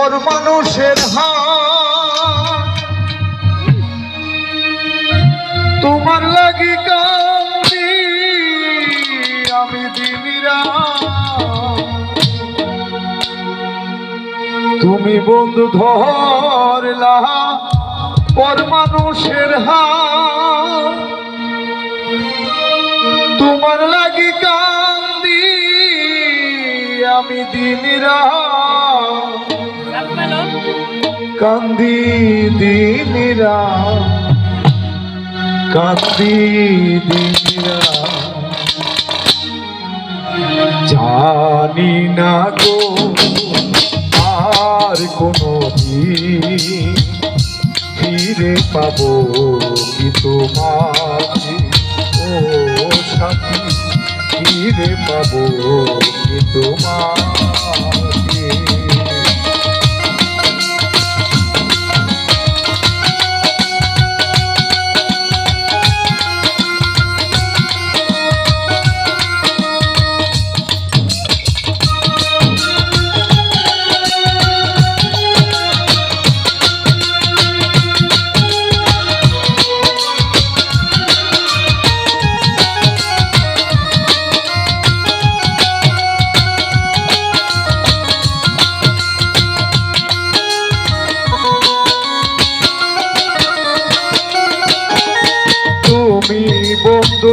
ওর মানুষের তোমার লাগি কান্দি, আমি দিনিরা তুমি বন্ধু ধরলা পর মানুষের হাত। তোমার লাগি কান্দি আমি দিনিরা কান্দি দিনিরা কান্দি দিনিরা জানি না গো, আর কোনো দিন ফিরে পাবো কি তোমার ও সাথী, ফিরে পাবো কি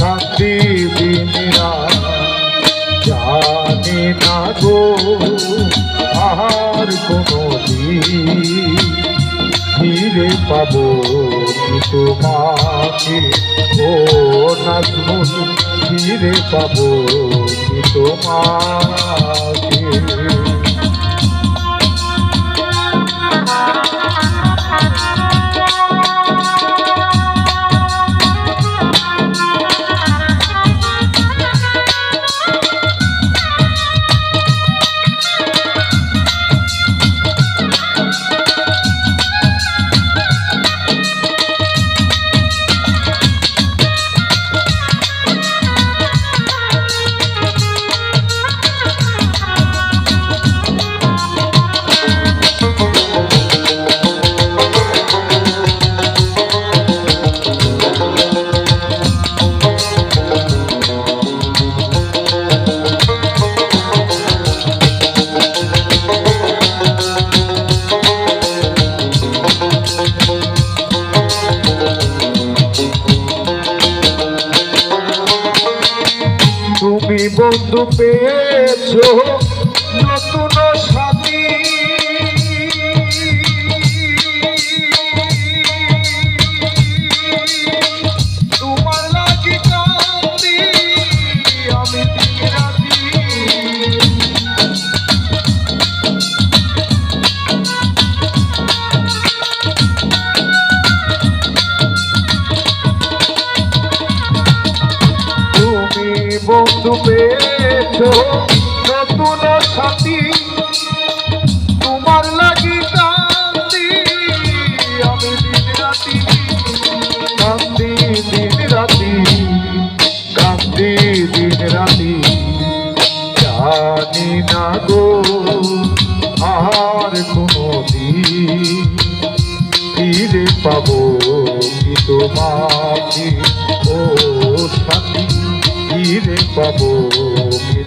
কান্দি দিদিরা জানি না গো আর কোনো ফিরে পাবো কি তোমাকে? ও নাজমুল, ফিরে পাবো কি তোমাকে? বন্ধু পেয়েছ? বন্ধু পেয়েছ, নতুন সাথী। তোমার লাগি কান্দি আমি দিন রাতি কান্দি দিন রাতি কান্দি দিন রাতি। জানি না গো, আর কোনো দিন ফিরে পাবো কি তোমাকে, ও সাথী। ফিরে পাবো কি